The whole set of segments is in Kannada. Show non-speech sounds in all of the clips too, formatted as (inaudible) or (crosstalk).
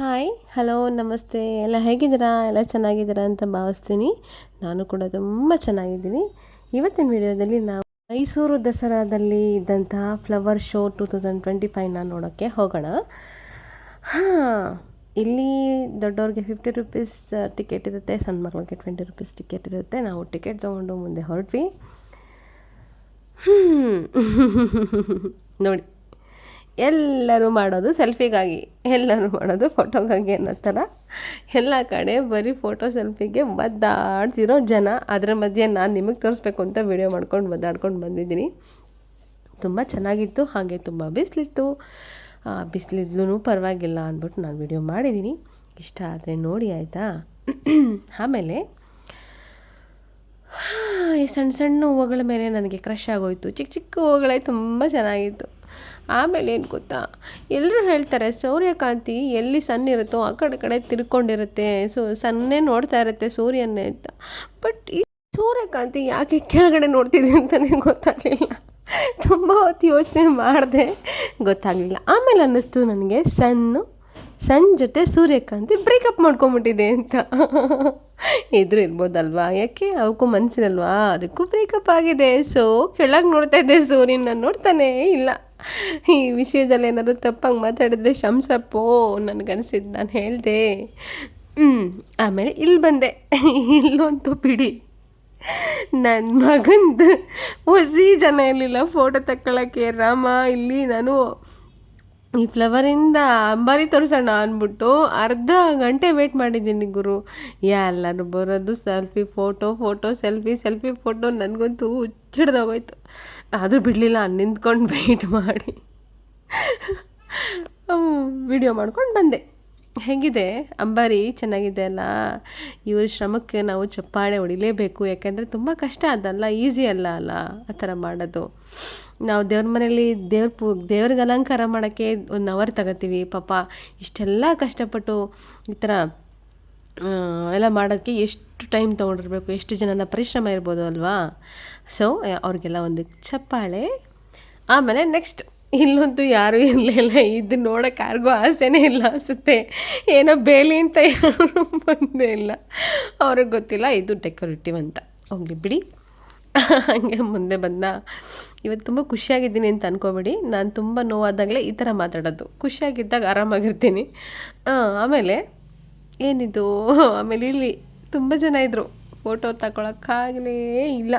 ಹಾಯ್ ಹಲೋ ನಮಸ್ತೆ. ಎಲ್ಲ ಹೇಗಿದ್ದೀರಾ? ಎಲ್ಲ ಚೆನ್ನಾಗಿದ್ದೀರಾ ಅಂತ ಭಾವಿಸ್ತೀನಿ. ನಾನು ಕೂಡ ತುಂಬ ಚೆನ್ನಾಗಿದ್ದೀನಿ. ಇವತ್ತಿನ ವಿಡಿಯೋದಲ್ಲಿ ನಾವು ಮೈಸೂರು ದಸರಾದಲ್ಲಿ ಇದ್ದಂತಹ flower show two thousand twenty ಫೈವ್ನ ನೋಡೋಕ್ಕೆ ಹೋಗೋಣ. ಹಾಂ, ಇಲ್ಲಿ ದೊಡ್ಡವ್ರಿಗೆ ಫಿಫ್ಟಿ ರುಪೀಸ್ ಟಿಕೆಟ್ ಇರುತ್ತೆ. ಸಣ್ಣ ಮಕ್ಕಳಿಗೆ ಟ್ವೆಂಟಿ ರುಪೀಸ್ ಟಿಕೆಟ್ ಇರುತ್ತೆ. ನಾವು ಟಿಕೆಟ್ ತೊಗೊಂಡು ಮುಂದೆ ಹೊರಟ್ವಿ. (laughs) ನೋಡಿ. ಎಲ್ಲರೂ ಮಾಡೋದು ಸೆಲ್ಫಿಗಾಗಿ. ಎಲ್ಲರೂ ಮಾಡೋದು ಫೋಟೋಗಾಗಿ ಅನ್ನೋ ಥರ. ಎಲ್ಲ ಕಡೆ ಬರೀ ಫೋಟೋ ಸೆಲ್ಫಿಗೆ ಒದ್ದಾಡ್ತಿರೋ ಜನ. ಅದರ ಮಧ್ಯೆ ನಾನು ನಿಮಗೆ ತೋರಿಸ್ಬೇಕು ಅಂತ ವಿಡಿಯೋ ಮಾಡ್ಕೊಂಡು ಒದ್ದಾಡ್ಕೊಂಡು ಬಂದಿದ್ದೀನಿ. ತುಂಬ ಚೆನ್ನಾಗಿತ್ತು. ಹಾಗೆ ತುಂಬ ಬಿಸಿಲಿತ್ತು. ಬಿಸಿಲಿದ್ಲೂ ಪರವಾಗಿಲ್ಲ ಅಂದ್ಬಿಟ್ಟು ನಾನು ವಿಡಿಯೋ ಮಾಡಿದ್ದೀನಿ. ಇಷ್ಟ ಆದರೆ ನೋಡಿ, ಆಯಿತಾ? ಆಮೇಲೆ, ಈ ಸಣ್ಣ ಸಣ್ಣ ಹೂವುಗಳ ಮೇಲೆ ನನಗೆ ಕ್ರಶ್ ಆಗೋಯ್ತು. ಚಿಕ್ಕ ಚಿಕ್ಕ ಹೂವುಗಳೇ ತುಂಬ ಚೆನ್ನಾಗಿತ್ತು. ಆಮೇಲೆ ಏನು ಗೊತ್ತಾ? ಎಲ್ಲರೂ ಹೇಳ್ತಾರೆ, ಸೂರ್ಯಕಾಂತಿ ಎಲ್ಲಿ ಸನ್ ಇರುತ್ತೋ ಆ ಕಡೆ ಕಡೆ ತಿರ್ಕೊಂಡಿರುತ್ತೆ. ಸೊ, ಸನ್ನೇ ನೋಡ್ತಾ ಇರುತ್ತೆ ಸೂರ್ಯನೇ ಅಂತ. ಬಟ್ ಈ ಸೂರ್ಯಕಾಂತಿ ಯಾಕೆ ಕೆಳಗಡೆ ನೋಡ್ತಿದೆ ಅಂತಲೇ ಗೊತ್ತಾಗಲಿಲ್ಲ. ತುಂಬ ಹೊತ್ತು ಯೋಚನೆ ಮಾಡಿದೆ ಗೊತ್ತಾಗಲಿಲ್ಲ. ಆಮೇಲೆ ಅನ್ನಿಸ್ತು ನನಗೆ, ಸನ್ನು, ಸನ್ ಜೊತೆ ಸೂರ್ಯಕಾಂತಿ ಬ್ರೇಕಪ್ ಮಾಡ್ಕೊಂಬಿಟ್ಟಿದೆ ಅಂತ. ಇದ್ರು ಇರ್ಬೋದಲ್ವಾ? ಯಾಕೆ? ಅವಕ್ಕೂ ಮನಸ್ಸಿನಲ್ವಾ ಅದಕ್ಕೂ ಬ್ರೇಕಪ್ ಆಗಿದೆ. ಸೊ ಕೆಳಗೆ ನೋಡ್ತಾ ಇದ್ದೆ ಸೂರ್ಯನ ನೋಡ್ತಾನೇ ಇಲ್ಲ. ಈ ವಿಷಯದಲ್ಲಿ ಏನಾದರೂ ತಪ್ಪಾಗಿ ಮಾತಾಡಿದ್ರೆ ಶಂಸಪ್ಪೋ ನನಗನ್ಸಿದ್ದು ನಾನು ಹೇಳಿದೆ. ಹ್ಞೂ ಆಮೇಲೆ ಇಲ್ಲಿ ಬಂದೆ. ಇಲ್ಲಂತೂ ಬಿಡಿ. ನನ್ನ ಮಗಂದು ಹೊಸಿ ಜನ ಇರಲಿಲ್ಲ ಫೋಟೋ ತಕ್ಕೊಳ್ಳೋಕ್ಕೆ ರಾಮ, ಇಲ್ಲಿ ನಾನು ಈ ಫ್ಲವರಿಂದ ಅಂಬಾರಿ ತೋರಿಸೋಣ ಅಂದ್ಬಿಟ್ಟು ಅರ್ಧ ಗಂಟೆ ವೇಟ್ ಮಾಡಿದ್ದೀನಿ ಗುರು. ಎಲ್ಲರೂ ಬರೋದು selfie photo photo selfie selfie photo ನನಗಂತೂ ಹುಚ್ಚಿಡ್ದೋಗೋಯ್ತು. ಆದರೂ ಬಿಡಲಿಲ್ಲ, ನಿಂತ್ಕೊಂಡು ವೆಯ್ಟ್ ಮಾಡಿ. ವಿಡಿಯೋ ಮಾಡ್ಕೊಂಡು ಬಂದೆ. ಹೇಗಿದೆ? ಅಂಬಾರಿ, ಚೆನ್ನಾಗಿದೆ ಅಲ್ಲ? ಇವ್ರ ಶ್ರಮಕ್ಕೆ ನಾವು ಚಪ್ಪಾಳೆ ಹೊಡಿಲೇಬೇಕು, ಯಾಕೆಂದರೆ ತುಂಬ ಕಷ್ಟ ಅದಲ್ಲ ಈಸಿ ಅಲ್ಲ ಅಲ್ಲ, ಆ ಥರ ಮಾಡೋದು. ನಾವು ದೇವ್ರ ಮನೇಲಿ ದೇವ್ರ ಪೂ, ದೇವ್ರಿಗೆ ಅಲಂಕಾರ ಮಾಡೋಕ್ಕೆ ಒಂದು ಅವರ್ ತಗೋತೀವಿ, ಪಾಪ. ಇಷ್ಟೆಲ್ಲ ಕಷ್ಟಪಟ್ಟು ಈ ಥರ ಎಲ್ಲ ಮಾಡೋಕ್ಕೆ ಎಷ್ಟು ಟೈಮ್ ತೊಗೊಂಡಿರ್ಬೇಕು, ಎಷ್ಟು ಜನನ ಪರಿಶ್ರಮ ಇರ್ಬೋದು ಅಲ್ವಾ? ಸೊ ಅವ್ರಿಗೆಲ್ಲ ಒಂದು ಚಪ್ಪಾಳೆ. ಆಮೇಲೆ ನೆಕ್ಸ್ಟ್ ಇಲ್ಲಂತೂ ಯಾರೂ ಇರಲಿಲ್ಲ ಇದು ನೋಡೋಕೆ ಯಾರಿಗೂ ಆಸೆನೇ ಇಲ್ಲ ಅನಿಸುತ್ತೆ. ಏನೋ ಬೇಲಿ ಅಂತ ಯಾರು ಬಂದೇ ಇಲ್ಲ. ಅವ್ರಿಗೆ ಗೊತ್ತಿಲ್ಲ, ಇದು ಡೆಕೋರೇಟಿವ್ ಅಂತ. ಹೋಗಲಿ ಬಿಡಿ. ಹಾಗೆ ಮುಂದೆ ಬಂದ ಇವತ್ತು ತುಂಬ ಖುಷಿಯಾಗಿದ್ದೀನಿ ಅಂತ ಅನ್ಕೋಬೇಡಿ. ನಾನು ತುಂಬ ನೋವಾದಾಗಲೇ ಈ ಥರ ಮಾತಾಡೋದು. ಖುಷಿಯಾಗಿದ್ದಾಗ ಆರಾಮಾಗಿರ್ತೀನಿ. ಆಮೇಲೆ ಏನಿದು? ಆಮೇಲೆ ಇಲ್ಲಿ ತುಂಬ ಜನ ಇದ್ದರು ಫೋಟೋ ತಗೊಳಕ್ಕಾಗಲೇ ಇಲ್ಲ.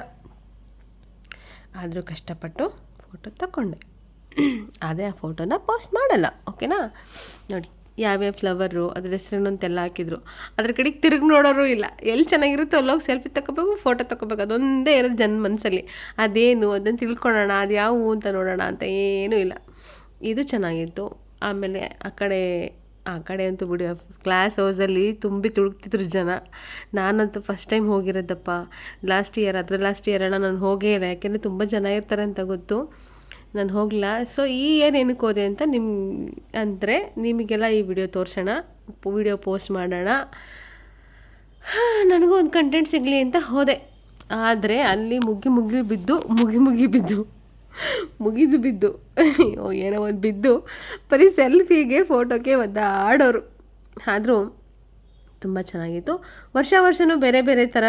ಆದರೂ ಕಷ್ಟಪಟ್ಟು ಫೋಟೋ ತಗೊಂಡೆ ಅದೇ ಆ ಫೋಟೋನ ಪೋಸ್ಟ್ ಮಾಡಲ್ಲ ಓಕೆನಾ ನೋಡಿ, ಯಾವ್ಯಾವ ಫ್ಲವರು ಅದ್ರ ಹೆಸ್ರನ್ನು ಅಂತೆಲ್ಲ ಹಾಕಿದ್ರು. ಅದ್ರ ಕಡೆಗೆ ತಿರುಗಿ ನೋಡೋರು ಇಲ್ಲ. ಎಲ್ಲಿ ಚೆನ್ನಾಗಿರುತ್ತೋ ಅಲ್ಲೋಗಿ ಸೆಲ್ಫಿ ತಗೋಬೇಕು ಫೋಟೋ ತಗೋಬೇಕು ಅದೊಂದೇ ಇರೋದು ಜನ ಮನಸ್ಸಲ್ಲಿ ಅದೇನು ಅದನ್ನು ತಿಳ್ಕೊಳ್ಳೋಣ ಅದು ಯಾವುವು ಅಂತ ನೋಡೋಣ ಅಂತ ಏನೂ ಇಲ್ಲ. ಇದು ಚೆನ್ನಾಗಿತ್ತು. ಆಮೇಲೆ ಆ ಕಡೆ ಆ ಕಡೆ ಅಂತೂ ಬಿಡಿ ಕ್ಲಾಸ್ ಹೌಸಲ್ಲಿ ತುಂಬಿ ತುಳುಕ್ತಿದ್ರು ಜನ. ನಾನಂತೂ ಫಸ್ಟ್ ಟೈಮ್ ಹೋಗಿರೋದಪ್ಪ. ಲಾಸ್ಟ್ ಇಯರ್ ಅದ್ರ ಲಾಸ್ಟ್ ಇಯರ್ ಅಣ್ಣ ನಾನು ಹೋಗೇ ಇಲ್ಲ, ಯಾಕೆಂದರೆ ತುಂಬ ಜನ ಇರ್ತಾರೆ ಅಂತ ಗೊತ್ತು. ನಾನು ಹೋಗಲ್ಲ ಸೊ ಈ ಇಯರ್ ಏನಕ್ಕೆ ಹೋದೆ ಅಂತ ನಿಮ್ಮ ಅಂದರೆ ನಿಮಗೆಲ್ಲ ಈ ವಿಡಿಯೋ ತೋರಿಸೋಣ. ವಿಡಿಯೋ ಪೋಸ್ಟ್ ಮಾಡೋಣ. ನನಗೂ ಒಂದು ಕಂಟೆಂಟ್ ಸಿಗಲಿ ಅಂತ ಹೋದೆ. ಆದರೆ ಅಲ್ಲಿ ಮುಗಿ ಮುಗಿ ಬಿದ್ದು ಮುಗಿ ಮುಗಿ ಬಿದ್ದು. ಮುಗಿದು ಬಿದ್ದು. ಅಯ್ಯೋ, ಏನೋ ಒಂದು ಬಿದ್ದು. ಬರೀ ಸೆಲ್ಫಿಗೆ, ಫೋಟೋಗೆ ಆಡೋರು. ಆದರೂ ತುಂಬ ಚೆನ್ನಾಗಿತ್ತು. ವರ್ಷ ವರ್ಷವೂ ಬೇರೆ ಬೇರೆ ಥರ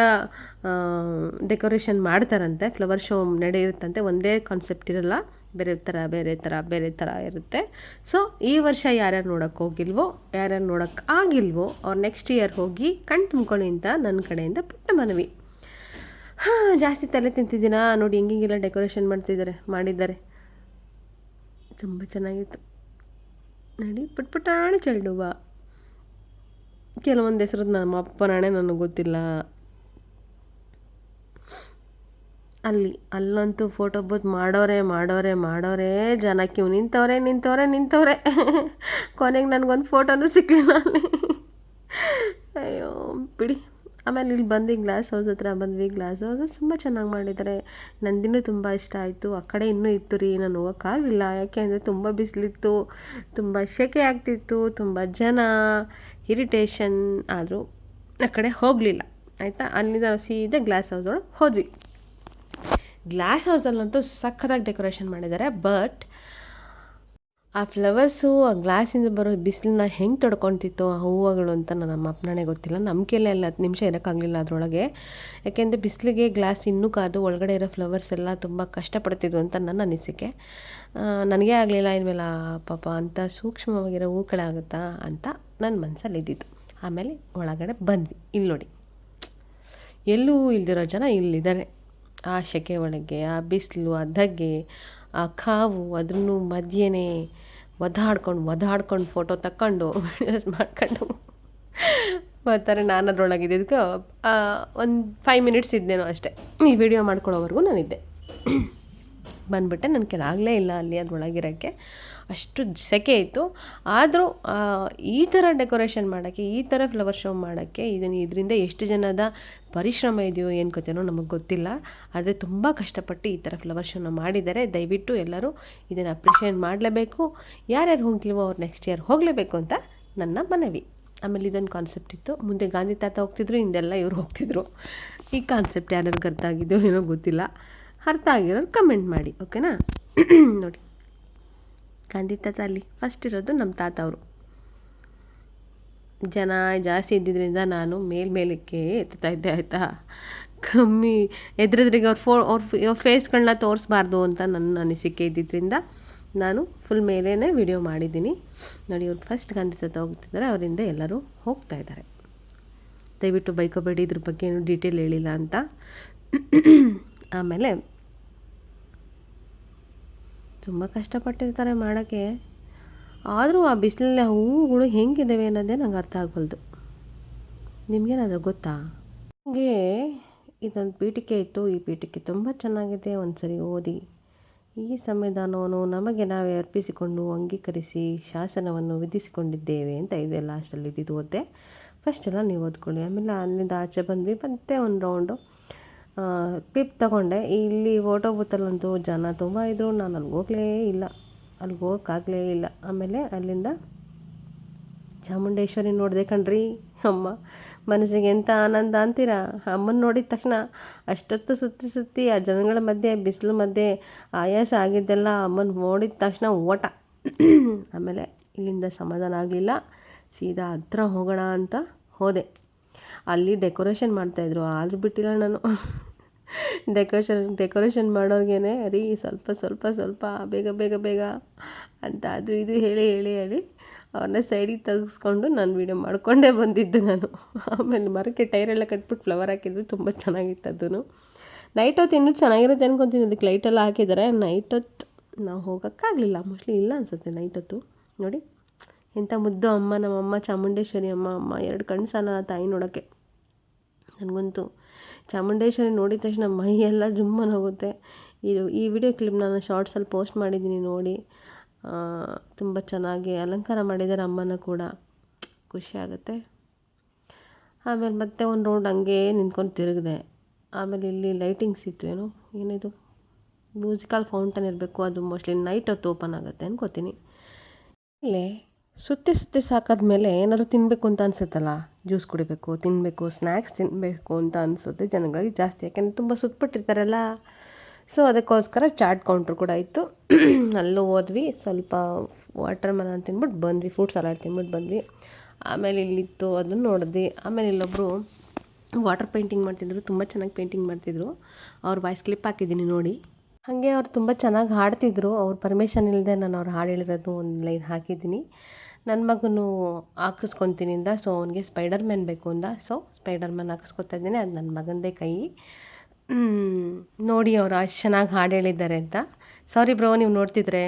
ಡೆಕೋರೇಷನ್ ಮಾಡ್ತಾರಂತೆ. ಫ್ಲವರ್ ಶೋ ನಡೆಯುತ್ತಂತೆ. ಒಂದೇ ಕಾನ್ಸೆಪ್ಟ್ ಇರಲ್ಲ. ಬೇರೆ ಥರ ಬೇರೆ ಥರ ಬೇರೆ ಥರ ಇರುತ್ತೆ. ಸೊ ಈ ವರ್ಷ ಯಾರ್ಯಾರು ನೋಡೋಕ್ಕೆ ಹೋಗಿಲ್ವೋ, ಯಾರ್ಯಾರು ನೋಡೋಕ್ಕೆ ಆಗಿಲ್ವೋ, ಅವ್ರು ನೆಕ್ಸ್ಟ್ ಇಯರ್ ಹೋಗಿ ಕಣ್ ತುಂಬ್ಕೊಳ್ಳಿ ಅಂತ ನನ್ನ ಕಡೆಯಿಂದ ಪುಟ್ಟ ಮನವಿ. ಹಾಂ, ಜಾಸ್ತಿ ತಲೆ ತಿಂತಿದ್ದೀನಾ? ನೋಡಿ, ಹೆಂಗಿಂಗೆಲ್ಲ ಡೆಕೋರೇಷನ್ ಮಾಡ್ತಿದ್ದಾರೆ, ಮಾಡಿದ್ದಾರೆ. ತುಂಬ ಚೆನ್ನಾಗಿತ್ತು. ನೋಡಿ, ಪುಟ್ ಪುಟಾಣಿ ಚೈಲ್ಡ್ ಹೂವು ಕೆಲವೊಂದು ಹೆಸರು ನಮ್ಮ ಅಪ್ಪನಾಣೆ ನನಗೆ ಗೊತ್ತಿಲ್ಲ. ಅಲ್ಲಿ, ಅಲ್ಲಂತೂ ಫೋಟೋ ಬೂತ್ ಮಾಡೋರೆ ಮಾಡೋರೆ ಮಾಡೋರೆ ಜನ ಕ್ಯೂ ನಿಂತವ್ರೆ ನಿಂತವ್ರೆ ನಿಂತವ್ರೆ. ಕೊನೆಗೆ ನನಗೊಂದು ಫೋಟೋನೂ ಸಿಕ್ಕಲಿಲ್ಲ ಅಲ್ಲಿ. ಅಯ್ಯೋ, ಬಿಡಿ. ಆಮೇಲೆ ಇಲ್ಲಿ ಬಂದು ಗ್ಲಾಸ್ ಹೌಸ್ ಹತ್ರ ಬಂದ್ವಿ. ಗ್ಲಾಸ್ ಹೌಸ್ ತುಂಬ ಚೆನ್ನಾಗಿ ಮಾಡಿದ್ದಾರೆ. ನಂದಿನೂ ತುಂಬ ಇಷ್ಟ ಆಯಿತು. ಆ ಕಡೆ ಇನ್ನೂ ಇತ್ತು ರೀ, ನಾನು ಹೋಗೋಕ್ಕಾಗಲಿಲ್ಲ. ಯಾಕೆ ಅಂದರೆ ತುಂಬ ಬಿಸಿಲಿತ್ತು, ತುಂಬ ಸೆಕೆ ಆಗ್ತಿತ್ತು, ತುಂಬ ಜನ ಇರಿಟೇಷನ್ ಆದರೂ ಆ ಕಡೆ ಹೋಗಲಿಲ್ಲ. ಆಯಿತಾ? ಅಲ್ಲಿಂದ ಸೀದಾ ಗ್ಲಾಸ್ ಹೌಸ್ ಒಳಗೆ ಹೋದ್ವಿ. ಗ್ಲಾಸ್ ಹೌಸಲ್ಲಂತೂ ಸಖತ್ತಾಗಿ ಡೆಕೋರೇಷನ್ ಮಾಡಿದ್ದಾರೆ. ಬಟ್ ಆ ಫ್ಲವರ್ಸು ಆ ಗ್ಲಾಸಿಂದ ಬರೋ ಬಿಸಿಲನ್ನ ಹೆಂಗೆ ತೊಡ್ಕೊತಿತ್ತು ಆ ಹೂವುಗಳು ಅಂತ ನನ್ನ ಅಪ್ಪನೇ ಗೊತ್ತಿಲ್ಲ. ನಂಬಿಕೆಯಲ್ಲೇ ಎಲ್ಲ ಹತ್ತು ನಿಮಿಷ ಇರೋಕ್ಕಾಗಲಿಲ್ಲ ಅದರೊಳಗೆ. ಯಾಕೆಂದರೆ ಬಿಸಿಲಿಗೆ ಗ್ಲಾಸ್ ಇನ್ನೂ ಕಾದು ಒಳಗಡೆ ಇರೋ ಫ್ಲವರ್ಸ್ ಎಲ್ಲ ತುಂಬ ಕಷ್ಟಪಡ್ತಿದ್ವು ಅಂತ ನನ್ನ ಅನಿಸಿಕೆ. ನನಗೆ ಆಗಲಿಲ್ಲ, ಇನ್ಮೇಲೆ ಪಾಪ ಅಂತ ಸೂಕ್ಷ್ಮವಾಗಿರೋ ಹೂಗಳಾಗುತ್ತಾ ಅಂತ ನನ್ನ ಮನಸ್ಸಲ್ಲಿ ಇದ್ದಿತ್ತು ಆಮೇಲೆ ಒಳಗಡೆ ಬಂದ್ವಿ. ಇಲ್ಲಿ ನೋಡಿ. ಎಲ್ಲೂ ಇಲ್ದಿರೋ ಜನ ಇಲ್ಲಿದ್ದಾರೆ. ಆ ಸೆಕೆ ಒಳಗೆ, ಆ ಬಿಸಿಲು, ಆ ಧಗ್ಗೆ ಆ ಕಾವು ಅದ್ರೂ ಮಧ್ಯೆನೇ ಒದಾಡ್ಕೊಂಡು ಒದಾಡ್ಕೊಂಡು ಫೋಟೋ ತಕ್ಕೊಂಡು ವೀಡಿಯೋಸ್ ಮಾಡ್ಕೊಂಡು. ಬರ್ತಾರೆ ನಾನು ಅದರೊಳಗಿದ್ದಕ್ಕೆ ಒಂದು ಫೈವ್ ಮಿನಿಟ್ಸ್ ಇದ್ದೇನೋ ಅಷ್ಟೇ. ಈ ವಿಡಿಯೋ ಮಾಡ್ಕೊಳ್ಳೋವರೆಗೂ ನಾನಿದ್ದೆ. ಬಂದ್ಬಿಟ್ಟೆ ನನ್ನ ಕೆಲಾಗಲೇ ಇಲ್ಲ ಅಲ್ಲಿ ಅದರೊಳಗಿರೋಕ್ಕೆ. ಅಷ್ಟು ಸೆಕೆ ಇತ್ತು. ಆದರೂ ಈ ಥರ ಡೆಕೋರೇಷನ್ ಮಾಡೋಕ್ಕೆ, ಈ ಥರ ಫ್ಲವರ್ ಶೋ ಮಾಡೋಕ್ಕೆ, ಇದನ್ನು ಇದರಿಂದ ಎಷ್ಟು ಜನದ ಪರಿಶ್ರಮ ಇದೆಯೋ ಏನು ಗೊತ್ತೇನೋ ನಮಗೆ ಗೊತ್ತಿಲ್ಲ. ಆದರೆ ತುಂಬ ಕಷ್ಟಪಟ್ಟು ಈ ಥರ ಫ್ಲವರ್ ಶೋನ ಮಾಡಿದ್ದಾರೆ. ದಯವಿಟ್ಟು ಎಲ್ಲರೂ ಇದನ್ನು ಅಪ್ರಿಷಿಯೇಟ್ ಮಾಡಲೇಬೇಕು. ಯಾರ್ಯಾರು ಹೋಗ್ಲಿವೋ ಅವ್ರು ನೆಕ್ಸ್ಟ್ ಇಯರ್ ಹೋಗಲೇಬೇಕು ಅಂತ ನನ್ನ ಮನವಿ. ಆಮೇಲೆ ಇದೊಂದು ಕಾನ್ಸೆಪ್ಟ್ ಇತ್ತು. ಮುಂದೆ ಗಾಂಧಿ ತಾತ ಹೋಗ್ತಿದ್ರು, ಹಿಂದೆಲ್ಲ ಇವರು ಹೋಗ್ತಿದ್ರು. ಈ ಕಾನ್ಸೆಪ್ಟ್ ಯಾರ್ಯಾರು ಅರ್ಥ ಏನೋ ಗೊತ್ತಿಲ್ಲ. ಅರ್ಥ ಆಗಿರೋರು ಕಮೆಂಟ್ ಮಾಡಿ ಓಕೆನಾ ನೋಡಿ. ಖಂಡಿತ ತಲ್ಲಿ. ಫಸ್ಟ್ ಇರೋದು ನಮ್ಮ ತಾತ ಅವರು ಜನ ಜಾಸ್ತಿ ಇದ್ದಿದ್ದರಿಂದ ನಾನು ಮೇಲ್ಮೇಲಕ್ಕೆ ಎತ್ತುತ್ತಾ ಇದ್ದೆ, ಆಯಿತಾ? ಕಮ್ಮಿ ಎದುರೆದ್ರಿಗೆ ಅವ್ರ ಫೋ, ಅವ್ರ ಅವ್ರ ಫೇಸ್ಗಳನ್ನ ತೋರಿಸ್ಬಾರ್ದು ಅಂತ ನನ್ನ ಅನಿಸಿಕೆ ಇದ್ದಿದ್ದರಿಂದ ನಾನು ಫುಲ್ ಮೇಲೇ ವಿಡಿಯೋ ಮಾಡಿದ್ದೀನಿ. ನೋಡಿ, ಇವ್ರು ಫಸ್ಟ್ ಖಂಡಿತ ತಾತ ಹೋಗ್ತಿದ್ದಾರೆ ಅವರಿಂದ ಎಲ್ಲರೂ ಹೋಗ್ತಾ ಇದ್ದಾರೆ. ದಯವಿಟ್ಟು ಬೈಕೋಬೇಡಿ, ಇದ್ರ ಬಗ್ಗೆ ಏನು ಡೀಟೇಲ್ ಹೇಳಿಲ್ಲ ಅಂತ. ಆಮೇಲೆ ತುಂಬ ಕಷ್ಟಪಟ್ಟಿರ್ತಾರೆ ಮಾಡೋಕ್ಕೆ. ಆದರೂ ಆ ಬಿಸಿಲಲ್ಲಿ ಹೂವುಗಳು ಹೆಂಗಿದ್ದಾವೆ ಅನ್ನೋದೇ ನಂಗೆ ಅರ್ಥ ಆಗಬಲ್ದು. ನಿಮಗೇನಾದರೂ ಗೊತ್ತಾ? ನನಗೆ ಇದೊಂದು ಪೀಠಿಕೆ ಇತ್ತು. ಈ ಪೀಠಿಕೆ ತುಂಬ ಚೆನ್ನಾಗಿದೆ. ಒಂದು ಸರಿ ಓದಿ. ಈ ಸಂವಿಧಾನವನ್ನು ನಮಗೆ ನಾವೇ ಅರ್ಪಿಸಿಕೊಂಡು ಅಂಗೀಕರಿಸಿ ಶಾಸನವನ್ನು ವಿಧಿಸಿಕೊಂಡಿದ್ದೇವೆ ಅಂತ ಇದೆ ಲಾಸ್ಟಲ್ಲಿ ಇದ್ದಿದ್ದು ಓದ್ದೆ. ಫಸ್ಟ್ ಎಲ್ಲ ನೀವು ಓದ್ಕೊಳ್ಳಿ. ಆಮೇಲೆ ಅಲ್ಲಿಂದ ಆಚೆ ಬಂದ್ವಿ. ಮತ್ತೆ ಒಂದು ರೌಂಡು ಕ್ಲಿಪ್ ತಗೊಂಡೆ. ಇಲ್ಲಿ ಫೋಟೋ ಬೂತಲ್ಲಂತೂ ಜನ ತುಂಬ ಇದ್ದರು ನಾನು ಅಲ್ಲಿಗೆ ಹೋಗಲೇ ಇಲ್ಲ. ಅಲ್ಲಿಗೆ ಹೋಗೋಕ್ಕಾಗಲೇ ಇಲ್ಲ. ಆಮೇಲೆ ಅಲ್ಲಿಂದ ಚಾಮುಂಡೇಶ್ವರಿ ನೋಡಿದೆ ಕಣ್ರಿ. ಅಮ್ಮ, ಮನಸ್ಸಿಗೆ ಎಂಥ ಆನಂದ ಅಂತೀರಾ? ಅಮ್ಮನ ನೋಡಿದ ತಕ್ಷಣ ಅಷ್ಟೊತ್ತು ಸುತ್ತಿ ಸುತ್ತಿ ಆ ಜನಗಳ ಮಧ್ಯೆ, ಬಿಸಿಲು ಮಧ್ಯೆ ಆಯಾಸ ಆಗಿದ್ದೆಲ್ಲ ಅಮ್ಮನ ನೋಡಿದ ತಕ್ಷಣ ಓಟ. ಆಮೇಲೆ ಇಲ್ಲಿಂದ ಸಮಾಧಾನ ಆಗಲಿಲ್ಲ. ಸೀದಾ ಹತ್ರ ಹೋಗೋಣ ಅಂತ ಹೋದೆ. ಅಲ್ಲಿ ಡೆಕೋರೇಷನ್ ಮಾಡ್ತಾಯಿದ್ರು, ಆದರೂ ಬಿಟ್ಟಿಲ್ಲ ನಾನು. ಡೆಕೋರೇಷನ್ ಡೆಕೋರೇಷನ್ ಮಾಡೋರ್ಗೇ ರೀ ಸ್ವಲ್ಪ ಸ್ವಲ್ಪ ಸ್ವಲ್ಪ, ಬೇಗ ಬೇಗ ಬೇಗ ಅಂತ ಅದು ಇದು ಹೇಳಿ ಹೇಳಿ ಹೇಳಿ ಅವ್ರನ್ನ ಸೈಡಿಗೆ ತೆಗೆಸ್ಕೊಂಡು ನಾನು ವೀಡಿಯೋ ಮಾಡಿಕೊಂಡೇ ಬಂದಿದ್ದು ನಾನು. ಆಮೇಲೆ ಮರಕ್ಕೆ ಟೈರೆಲ್ಲ ಕಟ್ಬಿಟ್ಟು ಫ್ಲವರ್ ಹಾಕಿದ್ರು, ತುಂಬ ಚೆನ್ನಾಗಿತ್ತು ಅದೂ ನೈಟ್ ಹೊತ್ತು ಇನ್ನೂ ಚೆನ್ನಾಗಿರುತ್ತೆ ಅನ್ಕೊತೀನಿ, ಅದಕ್ಕೆ ಲೈಟೆಲ್ಲ ಹಾಕಿದ್ದಾರೆ. ನೈಟ್ ಹೊತ್ತು ನಾವು ಹೋಗೋಕ್ಕಾಗಲಿಲ್ಲ ಮೋಸ್ಟ್ಲಿ ಇಲ್ಲ ಅನಿಸುತ್ತೆ ನೈಟ್ ಹೊತ್ತು. ನೋಡಿ. ಎಂಥ ಮುದ್ದು ಅಮ್ಮ, ನಮ್ಮಮ್ಮ, ಚಾಮುಂಡೇಶ್ವರಿ ಅಮ್ಮ ಅಮ್ಮ, ಎರಡು ಕಣ್ಣು ಸಾಲ ತಾಯಿ ನೋಡೋಕ್ಕೆ ನನಗಂತೂ ಚಾಮುಂಡೇಶ್ವರಿ ನೋಡಿದ ತಕ್ಷಣ ಮೈ ಎಲ್ಲ ಜುಮ್ಮನ್ ಹೋಗುತ್ತೆ. ಇದು ಈ ವಿಡಿಯೋ ಕ್ಲಿಪ್ ನಾನು ಶಾರ್ಟ್ಸಲ್ಲಿ ಪೋಸ್ಟ್ ಮಾಡಿದ್ದೀನಿ ನೋಡಿ. ತುಂಬ ಚೆನ್ನಾಗಿ ಅಲಂಕಾರ ಮಾಡಿದ್ದಾರೆ ಅಮ್ಮನ ಕೂಡ. ಖುಷಿ ಆಗುತ್ತೆ. ಆಮೇಲೆ ಮತ್ತೆ ಒಂದು ರೌಂಡ್ ಹಂಗೆ ನಿಂತ್ಕೊಂಡು ತಿರುಗಿದೆ. ಆಮೇಲೆ ಇಲ್ಲಿ ಲೈಟಿಂಗ್ಸ್ ಇತ್ತು ಏನು? ಏನಿದು? ಮ್ಯೂಸಿಕಲ್ ಫೌಂಟನ್ ಇರಬೇಕು. ಅದು ಮೋಸ್ಟ್ಲಿ ನೈಟ್ ಹೊತ್ತು ಓಪನ್ ಆಗುತ್ತೆ ಅನ್ಕೋತೀನಿ. ಇಲ್ಲೇ ಸುತ್ತಿ ಸುತ್ತಿ ಸಾಕಾದ್ಮೇಲೆ ಏನಾದರೂ ತಿನ್ನಬೇಕು ಅಂತ ಅನಿಸುತ್ತಲ್ಲ? ಜ್ಯೂಸ್ ಕುಡಿಬೇಕು ತಿನ್ನಬೇಕು ಸ್ನ್ಯಾಕ್ಸ್ ತಿನ್ನಬೇಕು ಅಂತ ಅನಿಸುತ್ತೆ ಜನಗಳಿಗೆ ಜಾಸ್ತಿ. ಯಾಕೆಂದರೆ ತುಂಬ ಸುತ್ತಬಿಟ್ಟಿರ್ತಾರಲ್ಲ ಸೊ ಅದಕ್ಕೋಸ್ಕರ ಚಾಟ್ ಕೌಂಟ್ರ್ ಕೂಡ ಇತ್ತು. (clears throat) ಅಲ್ಲೂ ಹೋದ್ವಿ. ಸ್ವಲ್ಪ ವಾಟರ್ ಮೆಲನ್ ತಿನ್ಬಿಟ್ಟು ಬಂದ್ವಿ ಫ್ರೂಟ್ ಸಲಾಡ್ ತಿನ್ಬಿಟ್ಟು ಬಂದ್ವಿ. ಆಮೇಲೆ ಇಲ್ಲಿತ್ತು, ಅದನ್ನು ನೋಡಿದ್ವಿ. ಆಮೇಲೆ ಇಲ್ಲೊಬ್ಬರು ವಾಟರ್ ಪೇಂಟಿಂಗ್ ಮಾಡ್ತಿದ್ರು. ತುಂಬ ಚೆನ್ನಾಗಿ ಪೇಂಟಿಂಗ್ ಮಾಡ್ತಿದ್ರು. ಅವ್ರ ವಾಯ್ಸ್ ಕ್ಲಿಪ್ ಹಾಕಿದ್ದೀನಿ ನೋಡಿ. ಹಾಗೆ ಅವ್ರು ತುಂಬ ಚೆನ್ನಾಗಿ ಹಾಡ್ತಿದ್ರು. ಅವ್ರ ಪರ್ಮಿಷನ್ ಇಲ್ಲದೆ ನಾನು ಅವ್ರು ಹಾಡು ಹೇಳಿರೋದು ಒಂದು ಲೈನ್ ಹಾಕಿದ್ದೀನಿ. ನನ್ನ ಮಗನು ಹಾಕಿಸ್ಕೊತೀನಿ ಅಂದ. ಸೊ ಅವನಿಗೆ ಸ್ಪೈಡರ್ ಮ್ಯಾನ್ ಬೇಕು ಅಂದ. ಸೊ ಸ್ಪೈಡರ್ ಮ್ಯಾನ್ ಹಾಕಿಸ್ಕೊತಾ ಇದ್ದೀನಿ. ಅದು ನನ್ನ ಮಗಂದೇ ಕೈ. ನೋಡಿ ಅವರು ಅಷ್ಟು ಚೆನ್ನಾಗಿ ಹಾಡು ಹೇಳಿದ್ದಾರೆ ಅಂತ. ಸಾರಿ ಬ್ರೋ ನೀವು ನೋಡ್ತಿದ್ರೆ.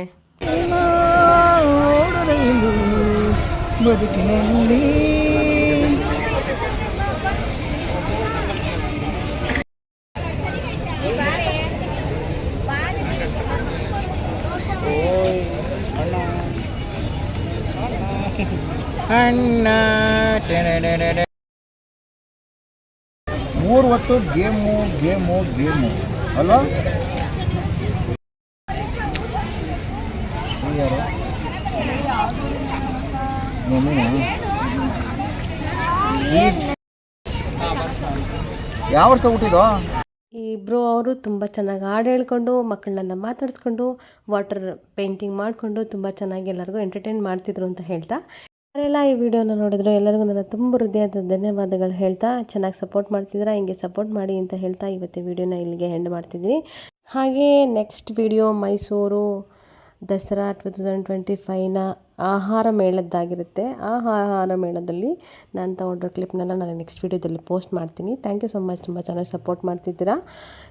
ಅಣ್ಣ. ಮೂರು ಹೊತ್ತು ಗೇಮು ಗೇಮು ಗೇಮು. ಅಲ್ವಾ ಯಾವ ವರ್ಷ ಹುಟ್ಟಿದೋ ಈ ಇಬ್ಬರು ಅವರು ತುಂಬ ಚೆನ್ನಾಗಿ ಹಾಡು ಹೇಳ್ಕೊಂಡು, ಮಕ್ಕಳನ್ನೆಲ್ಲ ಮಾತಾಡಿಸ್ಕೊಂಡು, ವಾಟರ್ ಪೇಂಟಿಂಗ್ ಮಾಡಿಕೊಂಡು ತುಂಬ ಚೆನ್ನಾಗಿ ಎಲ್ಲರಿಗೂ ಎಂಟರ್ಟೈನ್ ಮಾಡ್ತಿದ್ರು ಅಂತ ಹೇಳ್ತಾ. ಯಾರೆಲ್ಲ ಈ ವಿಡಿಯೋನ ನೋಡಿದ್ರು ಎಲ್ಲರಿಗೂ ನನ್ನ ತುಂಬ ಹೃದಯದ ಧನ್ಯವಾದಗಳು ಹೇಳ್ತಾ ಚೆನ್ನಾಗಿ ಸಪೋರ್ಟ್ ಮಾಡ್ತಿದ್ದೀರಾ, ಹಿಂಗೆ ಸಪೋರ್ಟ್ ಮಾಡಿ ಅಂತ ಹೇಳ್ತಾ ಇವತ್ತಿನ ವಿಡಿಯೋನ ಇಲ್ಲಿಗೆ ಹೆಂಡ್ ಮಾಡ್ತಿದ್ದೀನಿ. ಹಾಗೇ next video Mysuru Dasara two thousand twenty ಫೈವ್ನ ಆಹಾರ ಮೇಳದ್ದಾಗಿರುತ್ತೆ. ಆ ಆಹಾರ ಮೇಳದಲ್ಲಿ ನಾನು ತಗೊಂಡಿರೋ ಕ್ಲಿಪ್ನೆಲ್ಲ ನಾನು ನೆಕ್ಸ್ಟ್ ವೀಡಿಯೋದಲ್ಲಿ ಪೋಸ್ಟ್ ಮಾಡ್ತೀನಿ. ಥ್ಯಾಂಕ್ ಯು ಸೊ ಮಚ್ ತುಂಬ ಚೆನ್ನಾಗಿ ಸಪೋರ್ಟ್ ಮಾಡ್ತಿದ್ದೀರಾ.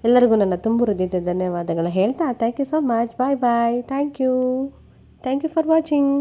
ಎಲ್ಲರಿಗೂ ನನ್ನ ತುಂಬ ಹೃದಯದ ಧನ್ಯವಾದಗಳು ಹೇಳ್ತಾ. Thank you so much bye bye thank you thank you for watching